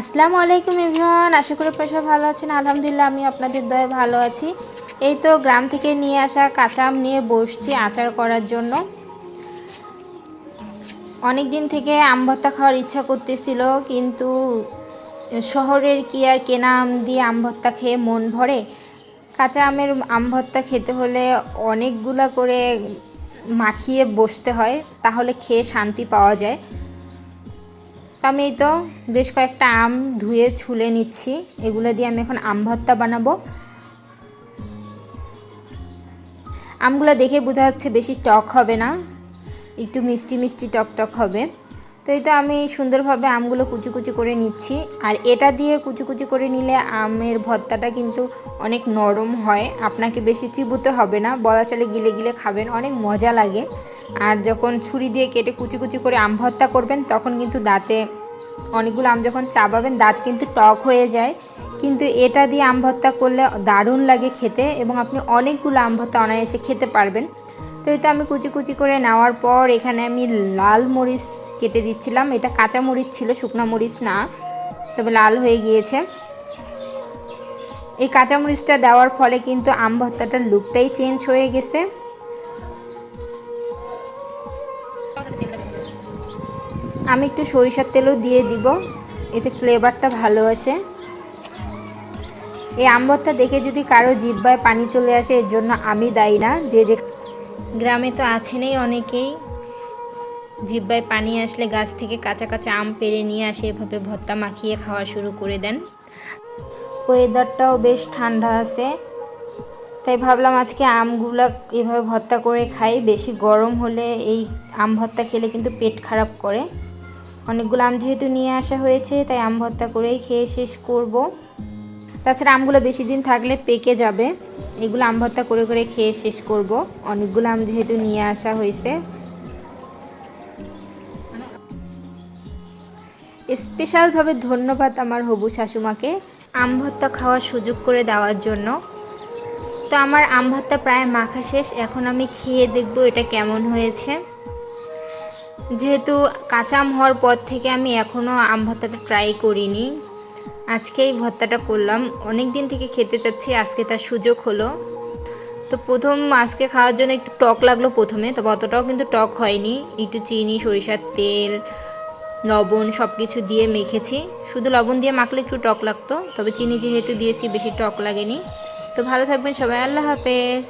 আসসালামু আলাইকুম এভরিওয়ান, আশা করি আপনারা ভালো আছেন। আলহামদুলিল্লাহ, আমি আপনাদের দয়ে ভালো আছি। এই তো গ্রাম থেকে নিয়ে আসা কাঁচা আম নিয়ে বসছি আচার করার জন্য। অনেক দিন থেকে আম ভর্তা খাওয়ার ইচ্ছা করতেছিল, কিন্তু শহরের কি আর কেনা আম দিয়ে আম ভর্তা খেয়ে মন ভরে? কাঁচা আমের আম ভর্তা খেতে হলে অনেকগুলা করে মাখিয়ে বসতে হয়, তাহলে খেয়ে শান্তি পাওয়া যায়। তো আমি এই তো বেশ কয়েকটা আম ধুয়ে ছুলে নিচ্ছি। এগুলো দিয়ে আমি এখন আম ভর্তা বানাবো। আমগুলো দেখে বোঝা যাচ্ছে বেশি টক হবে না। একটু মিষ্টি মিষ্টি টক টক হবে। তো এই তো আমি সুন্দরভাবে আমগুলো কুচি কুচি করে নিচ্ছি। আর এটা দিয়ে কুচি কুচি করে নিলে আমের ভর্তাটা কিন্তু অনেক নরম হয়। আপনাকে বেশি চিবুতে হবে না, বলা চলে গিলে গিলে খাবেন, অনেক মজা লাগে। আর যখন ছুরি দিয়ে কেটে কুচি কুচি করে আম ভর্তা করবেন, তখন কিন্তু দাঁতে অনেকগুলো আম যখন চাবাবেন, দাঁত কিন্তু টক হয়ে যায়। কিন্তু এটা দিয়ে আম ভর্তা করলে দারুণ লাগে খেতে এবং আপনি অনেকগুলো আম ভর্তা অনায়াসে খেতে পারবেন। তো এই তো আমি কুচি কুচি করে নেওয়ার পর এখানে আমি লাল মরিচ কেটে দিচ্ছিলাম। এটা কাঁচা মরিচ ছিল, শুকনো মরিচ না, তবে লাল হয়ে গিয়েছে। এই কাঁচা মরিচটা দেওয়ার ফলে কিন্তু আম ভর্তাটার লুকটাই চেঞ্জ হয়ে গেছে। আমি একটু সরিষার তেলও দিয়ে দিব, এতে ফ্লেভারটা ভালো আসে। এই আম ভর্তা দেখে যদি কারও জিব্বায় পানি চলে আসে, এর জন্য আমি দায়ী না। যে যে গ্রামে তো আছেনই অনেকেই। জিব্বায় পানি আসলে গাছ থেকে কাঁচা কাঁচা আম পেড়ে নিয়ে আসে, এভাবে ভর্তা মাখিয়ে খাওয়া শুরু করে দেন। ওয়েদারটাও বেশ ঠান্ডা আছে, তাই ভাবলাম আজকে আমগুলো এভাবে ভর্তা করে খাই। বেশি গরম হলে এই আম ভর্তা খেলে কিন্তু পেট খারাপ করে। অনেকগুলো আম যেহেতু নিয়ে আসা হয়েছে, তাই আম ভর্তা করেই খেয়ে শেষ করব। তাছাড়া আমগুলো বেশি দিন থাকলে পেকে যাবে। এগুলো আম ভর্তা করে করে খেয়ে শেষ করব। অনেকগুলো আম যেহেতু নিয়ে আসা হয়েছে স্পেশালভাবে ধন্যবাদ আমার হবু শাশুমাকে। আম ভর্তা খাওয়ার সুযোগ করে দেওয়ার জন্য। তো আমার আম ভর্তা প্রায় মাখা শেষ, এখন আমি খেয়ে দেখব এটা কেমন হয়েছে। যেহেতু কাঁচা আম হওয়ার পর থেকে আমি এখনও আম ভর্তাটা ট্রাই করিনি। আজকে এই ভর্তাটা করলাম। অনেক দিন থেকে খেতে চাচ্ছি, আজকে তার সুযোগ হলো। তো প্রথম আজকে খাওয়ার জন্য একটু টক লাগল প্রথমে, তবে অতটাও কিন্তু টক হয়নি। একটু চিনি, সরিষার তেল লবণ সব কিছু দিয়ে মেখেছি। শুধু লবণ দিয়ে মাখলে একটু টক লাগতো, তবে চিনি যেহেতু দিয়েছি বেশি টক লাগেনি। তো ভালো থাকবেন সবাই, আল্লাহ হাফেজ।